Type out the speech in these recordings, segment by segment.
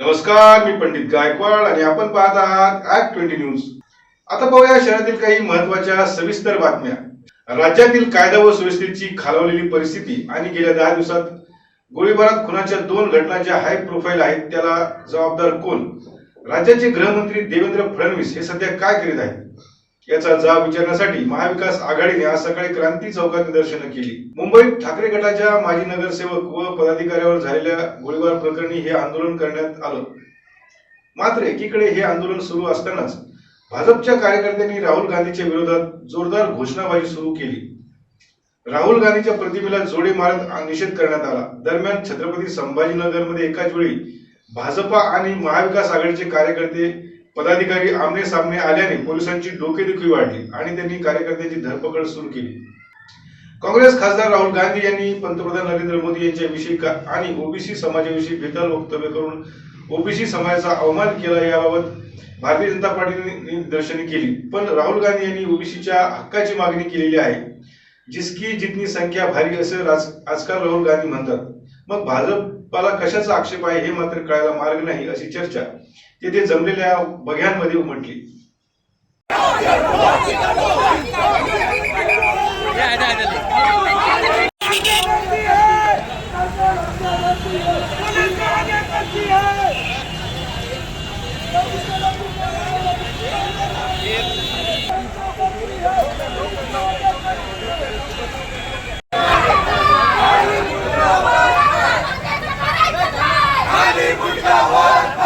नमस्कार मी पंडित गायकवाड आणि आपण पाहत आहात ऍक्ट ट्वेंटी न्यूज आता पाहूया शहरातील काही महत्त्वाच्या सविस्तर बातम्या. राज्यातील कायदा व सुव्यवस्थेची खालावलेली परिस्थिती आणि गेल्या दहा दिवसात गोळीबारात खुनाच्या दोन घटना ज्या हाय प्रोफाईल आहेत त्याला जबाबदार कोण? राज्याचे गृहमंत्री देवेंद्र फडणवीस हे सध्या काय करीत आहेत? याचा जाब विचारण्यासाठी महाविकास आघाडीने आज सकाळी क्रांती चौकात निदर्शनं केली. मुंबईत ठाकरे गटाच्या माजी नगरसेवक व पदाधिकाऱ्यावर झालेल्या गोळीबार प्रकरणी हे आंदोलन करण्यात आलं. मात्र एकीकडे हे आंदोलन सुरू असतानाच भाजपच्या कार्यकर्त्यांनी राहुल गांधीच्या विरोधात जोरदार घोषणाबाजी सुरू केली. राहुल गांधीच्या प्रतिमेला जोडे मारत निषेध करण्यात आला. दरम्यान छत्रपती संभाजीनगरमध्ये एकाच वेळी भाजपा आणि महाविकास आघाडीचे कार्यकर्ते पदाधिकारी आमने सामने आल्याने पोलिसांची डोकेदुखी वाढली आणि त्यांनी कार्यकर्त्यांची धरपकड सुरू केली. काँग्रेस खासदार राहुल गांधी यांनी पंतप्रधान नरेंद्र मोदी यांच्याविषयी आणि ओबीसी समाजाविषयी बेताल वक्तव्य करून ओबीसी समाजाचा अवमान केला याबाबत भारतीय जनता पार्टीने निदर्शने केली. पण राहुल गांधी यांनी ओबीसीच्या हक्काची मागणी केलेली आहे. जिसकी जितनी संख्या भारी असे आजकाल राहुल गांधी म्हणतात मग भाजपाला कशाचा आक्षेप आहे हे मात्र कळायला मार्ग नाही अशी चर्चा तेथे जमलेल्या बघ्यांमध्ये उमटली हाताळलं पाहिजे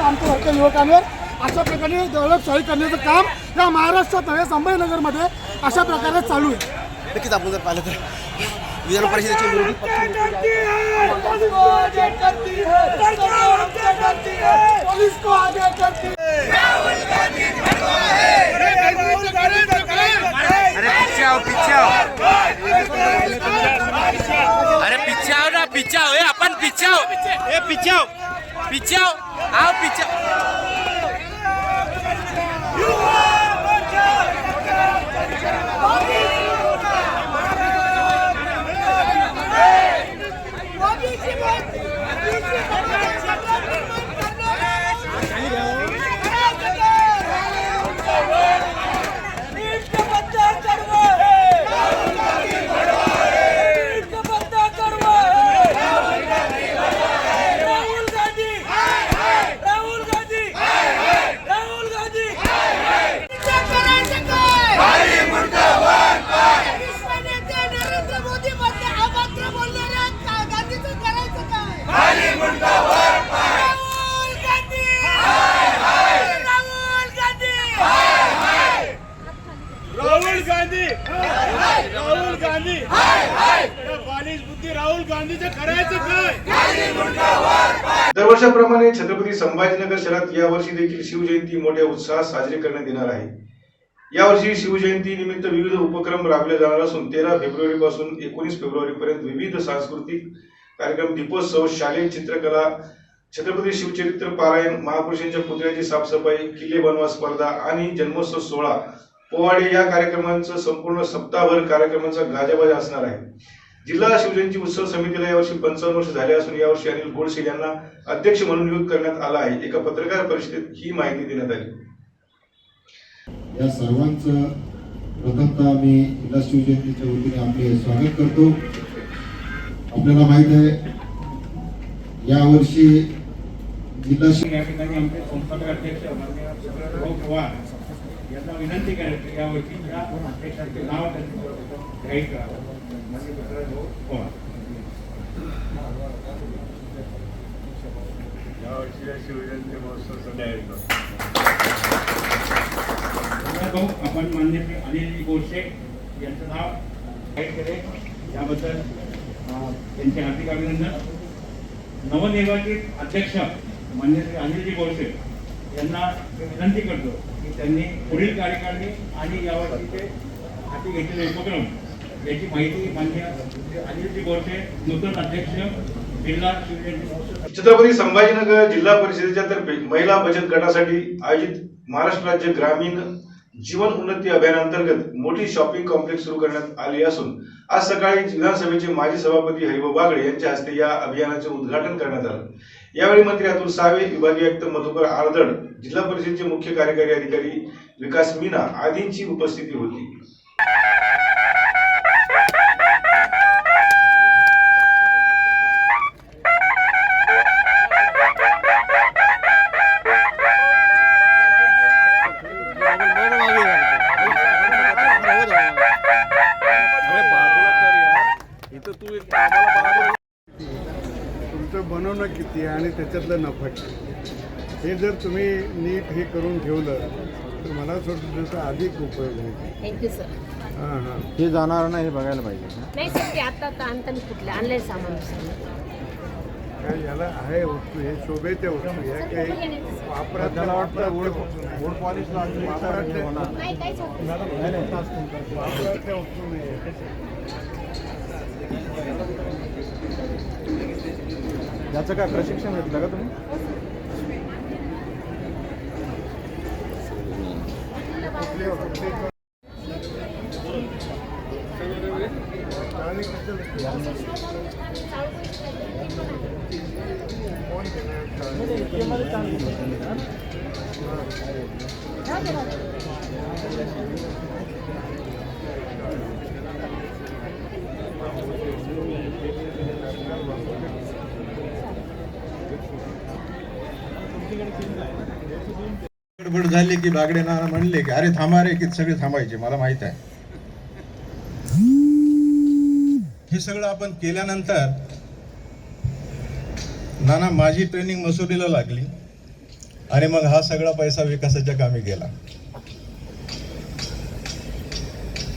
तर आमच्या सारख्या युवकांवर अशा प्रकारे दौलतशाही करण्याचं काम या महाराष्ट्रात नव्हे संभाजीनगरमध्ये अशा प्रकारे चालू आहे. नक्कीच आपण जर पाहिलं तर विधान परिषदेचे विरोधी पक्ष अरे पीछे आओ पीछे आओ। अरे पीछे आओ ना पीछे आओ ए अपन पीछे आओ। ए पीछे आओ। पीछे आओ आओ पीछे राहुल गांधी राहुल गांधी राहुल गांधी करायचं काय विश्वनेते नरेंद्र मोदी मध्ये अभद्र बोलणाऱ्या का- गांधीचं करायचं काय राहुल गांधी राहुल गांधी राहुल गांधी राहुल गांधी या बालिश बुद्धी राहुल गांधीचं करायचं काय दरवर्षाप्रमाणे छत्रपती संभाजीनगर शहरात यावर्षी देखील शिवजयंती मोठ्या उत्साहात साजरी करण्यात येणार आहे. यावर्षी शिवजयंती निमित्त विविध उपक्रम राबवले जाणार असून तेरा फेब्रुवारी पासून एकोणीस फेब्रुवारी पर्यंत विविध सांस्कृतिक कार्यक्रम दीपोत्सव शालेय चित्रकला छत्रपती शिवचरित्र पारायण महापुरुषांच्या पुतळ्याची साफसफाई किल्ले बनवा स्पर्धा आणि जन्मोत्सव सोहळा पोवाडे या कार्यक्रमांचं संपूर्ण सप्ताहभर कार्यक्रमांचा गाजाबाजा असणार आहे. जिल्हा शिवजयंती उत्सव समितीला यावर्षी पंचावन्न वर्ष झाले असून यावर्षी अनिल गोडसे यांना अध्यक्ष म्हणून नियुक्त करण्यात आला आहे. एका पत्रकार परिषदेत ही माहिती देण्यात आली. या सर्वांचं प्रथमतः मी जिल्हा शिवजयंतीच्या वतीने आपले स्वागत करतो. आपल्याला माहीत आहे यावर्षी जिल्हा शिव यांना विनंती करायची या वर्षीच्या अध्यक्षांचे नाव त्यांनी जाहीर करावं. माननीय पृथ्वीराज भाऊ पवार पृथ्वीराज भाऊ आपण मान्य अनिल गोडसे यांचं नाव जाहीर केले याबद्दल त्यांचे हार्दिक अभिनंदन. नवनिर्वाचित अध्यक्ष मान्य श्री अनिलजी बोरसे यांना विनंती करतो. की त्यांनी पुढील कार्यकारिणी आणि यावर्षीचे हाती घेतलेले उपक्रम याची माहिती मान्य अनिलजी बोरसे नूतन अध्यक्ष जिल्हा छत्रपती संभाजीनगर जिल्हा परिषदेच्या तर्फे महिला बचत गटासाठी आयोजित महाराष्ट्र राज्य ग्रामीण जीवन उन्नती अभियानांतर्गत मोठी शॉपिंग कॉम्प्लेक्स सुरू करण्यात आली असून आज सकाळी विधानसभेचे माजी सभापती हरिभाऊ बागडे यांच्या हस्ते या अभियानाचे उद्घाटन करण्यात आलं. यावेळी मंत्री अतुल सावे विभागीय आयुक्त मधुकर आरदड जिल्हा परिषदेचे मुख्य कार्यकारी अधिकारी विकास मीना आदींची उपस्थिती होती. त्याच्यातलं नफा किती हे जर तुम्ही नीट हे करून ठेवलं तर मला असं वाटतं त्याचा अधिक उपयोग होईल. थँक्यू सर हां हां. हे जाणार नाही हे बघायला पाहिजे. नाही सर ते आता आता आणताना कुठलं आणलंय सामान दुसरं. काय याला आहे वस्तू हे शोभेच्या वस्तू या काही वापरात त्याला वाटतं वोड पॉलिश वापरातल्या नाही. काहीच होत नाही. वापरातल्या वस्तू नाही याचं काय प्रशिक्षण घेतलं का तुम्ही? गडबड झाली की बागडे नाना म्हणले की अरे थांबा रे की सगळे थांबायचे मला माहीत आहे. हे सगळं आपण केल्यानंतर नाना माझी ट्रेनिंग मसुरीला लागली. आणि मग हा सगळा पैसा विकासाच्या कामी गेला.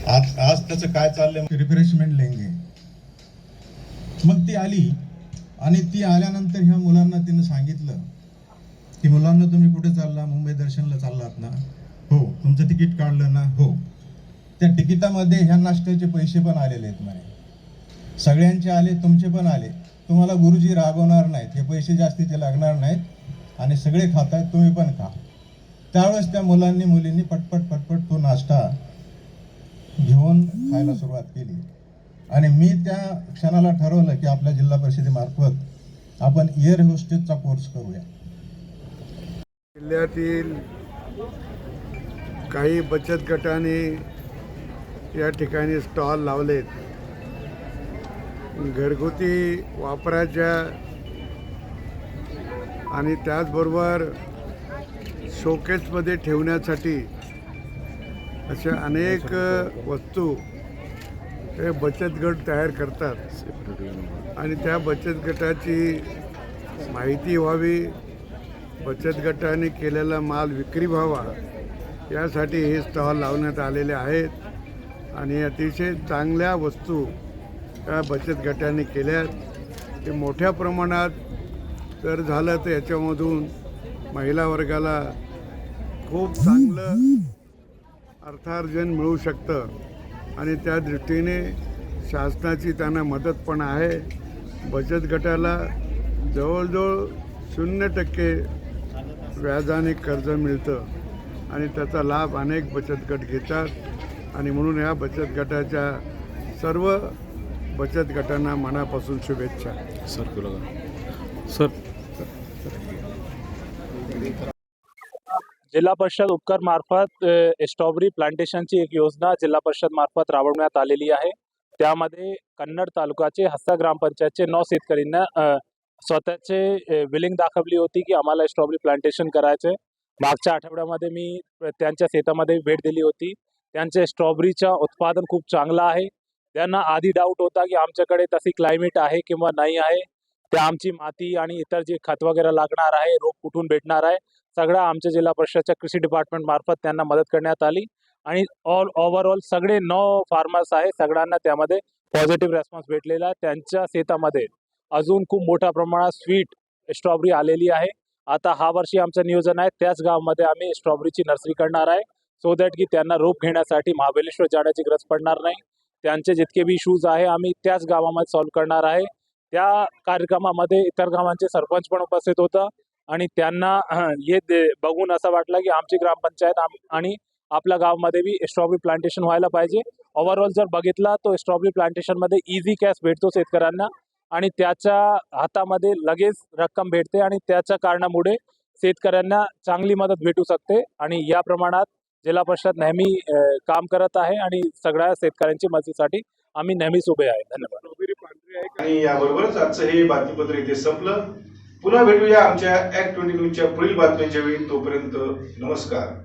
आज आज त्याचं काय चाललंय? रिफ्रेशमेंट लेंगे. मग ती आली आणि ती आल्यानंतर ह्या मुलांना तिनं सांगितलं की मुलांना तुम्ही कुठे चालला? मुंबई दर्शनला चाललात ना? हो. तुमचं तिकीट काढलं ना? हो. त्या तिकिटामध्ये ह्या नाश्त्याचे पैसे पण आलेले आहेत म्हणे. सगळ्यांचे आले तुमचे पण आले. तुम्हाला गुरुजी रागवणार नाहीत. हे पैसे जास्तीचे लागणार नाहीत आणि सगळे खातायत तुम्ही पण खा. त्यावेळेस त्या मुलांनी मुलींनी पटपट पटपट तो नाश्ता घेऊन खायला सुरुवात केली. आणि मी त्या क्षणाला ठरवलं की आपल्या जिल्हा परिषदेमार्फत आपण एअर होस्टेसचा कोर्स करूया. जिल्ह्यातील काही बचत गटाने या ठिकाणी स्टॉल लावलेत. घरगुती वापराच्या आणि त्याचबरोबर शोकेसमध्ये ठेवण्यासाठी अशा अनेक वस्तू हे बचत गट तयार करतात. आणि त्या बचत गटाची माहिती व्हावी बचत गटाने केलेला माल विक्री व्हावा यासाठी हे स्टॉल लावण्यात आलेले आहेत. आणि अतिशय चांगल्या वस्तू या बचत गटाने केल्यात ते मोठ्या प्रमाणात जर झालं तर याच्यामधून महिला वर्गाला खूप चांगलं अर्थार्जन मिळू शकतं. आणि त्या दृष्टीने शासनाची त्यांना मदत पण आहे. बचत गटाला जवळजवळ शून्य टक्के व्याजाने कर्ज मिळतं आणि त्याचा लाभ अनेक बचत गट घेतात. आणि म्हणून या बचत गटाच्या सर्व बचत गटांना मनापासून शुभेच्छा. जिल्हा परिषद उपकर मार्फत स्ट्रॉबेरी प्लांटेशनची एक योजना जिल्हा परिषद मार्फत राबवण्यात आलेली आहे. त्यामध्ये कन्नड तालुक्याचे हस्ता ग्रामपंचायतचे नऊ शेतकऱ्यांना स्वतःचे विलिंग दाखवली होती की आम्हाला स्ट्रॉबेरी प्लांटेशन करायचे मागच्या आठवड्यामध्ये मी त्यांच्या शेतामध्ये भेट दिली होती. त्यांचे स्ट्रॉबेरीचं उत्पादन खूप चांगलं आहे. त्यांना आधी डाऊट होता की आमच्याकडे तशी क्लायमेट आहे किंवा नाही आहे. त्या आमची माती आणि इतर जे खत वगैरे लागणार आहे रोप कुठून भेटणार आहे सगळं आमच्या जिल्हा परिषदच्या कृषी डिपार्टमेंट मार्फत त्यांना मदत करण्यात आली. आणि ऑल ओव्हरऑल सगळे नऊ फार्मर्स आहे सगळ्यांना त्यामध्ये पॉझिटिव्ह रेस्पॉन्स भेटलेला आहे. त्यांच्या शेतामध्ये अजून खूप मोठ्या प्रमाणात स्वीट स्ट्रॉबेरी आलेली आहे. आता हा वर्षी आमचं नियोजन आहे. त्याच गावामध्ये आम्ही स्ट्रॉबेरीची नर्सरी करणार आहे. सो दॅट की त्यांना रोप घेण्यासाठी महाबलेश्वर जाण्याची गरज पडणार नाही. त्यांचे जितके बी इशूज आहे आम्ही त्याच गावामध्ये सॉल्व्ह करणार आहे. त्या कार्यक्रमामध्ये इतर गावांचे सरपंच पण उपस्थित होतं. आणि त्यांना हे दे- बघून असं वाटलं की आमची ग्रामपंचायत आणि आपल्या गावामध्ये बी स्ट्रॉबेरी प्लांटेशन व्हायला पाहिजे. ओव्हरऑल जर बघितला तो स्ट्रॉबेरी प्लांटेशनमध्ये इझी कॅश भेटतो शेतकऱ्यांना. आणि त्याच्या हातामध्ये लगेच रक्कम भेटते आणि त्याच्या कारणामुळे शेतकऱ्यांना चांगली मदत भेटू शकते आणि या प्रमाणात जिल्हा परिषद नेहमी काम करत आहे आणि सगळ्या शेतकऱ्यांची मदतीसाठी आम्ही नेहमीच उभे आहे. धन्यवाद. आणि याबरोबरच आजचं हे बातमीपत्र इथे संपलं. पुन्हा भेटूया आमच्या ऍक्ट ट्वेंटी न्यूजच्या पुढील बातम्यांच्या वेळी. तोपर्यंत नमस्कार.